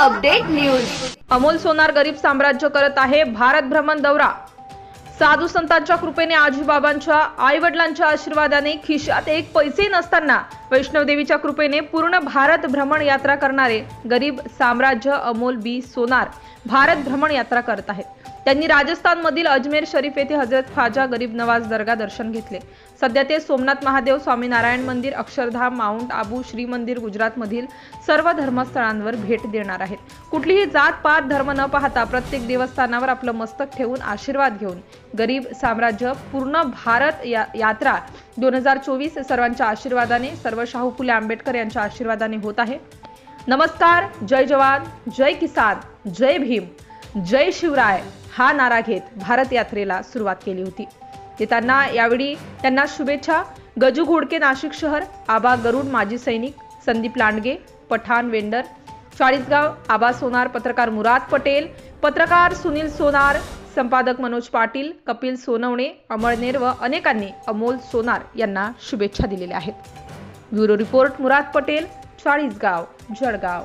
News. Amol सोनार गरीब साम्राज्य करत आहे भारत भ्रमण दौरा. साधू संतांच्या कृपेने आजीबाबांच्या आई वडिलांच्या आशीर्वादाने खिशात एक पैसे नसताना वैष्णवदेवीच्या कृपेने पूर्ण भारत भ्रमण यात्रा करणारे गरीब साम्राज्य अमोल बी सोनार भारत भ्रमण यात्रा करत आहेत. त्यांनी राजस्थानमधील अजमेर शरीफ येथे हजरत ख्वाजा गरीब नवाज दर्गा दर्शन घेतले. सध्या ते सोमनाथ महादेव स्वामीनारायण मंदिर अक्षरधाम माउंट आबू श्री मंदिर गुजरातमधील सर्व धर्मस्थळांवर भेट देणार आहेत. कुठलीही जात पात धर्म न पाहता प्रत्येक देवस्थानावर आपलं मस्तक ठेवून आशीर्वाद घेऊन गरीब साम्राज्य पूर्ण भारत या यात्रा दोन हजार चोवीस सर्वांच्या आशीर्वादाने सर्व शाहू फुले आंबेडकर यांच्या आशीर्वादाने होत आहे. नमस्कार जय जवान जय किसान जय भीम. जय शिवराय हा नारा घेत भारत यात्रेला सुरुवात केली होती. येताना यावेळी त्यांना शुभेच्छा. गजू घोडके नाशिक शहर आबा गरुड माजी सैनिक संदीप लांडगे पठाण वेंडर चाळीसगाव आबा सोनार पत्रकार मुराद पटेल पत्रकार सुनील सोनार संपादक मनोज पाटील कपिल सोनवणे अमळनेर व अनेकांनी अमोल सोनार यांना शुभेच्छा दिलेल्या आहेत. Bureau report Murad Patel Chalisgaon Jalgaon.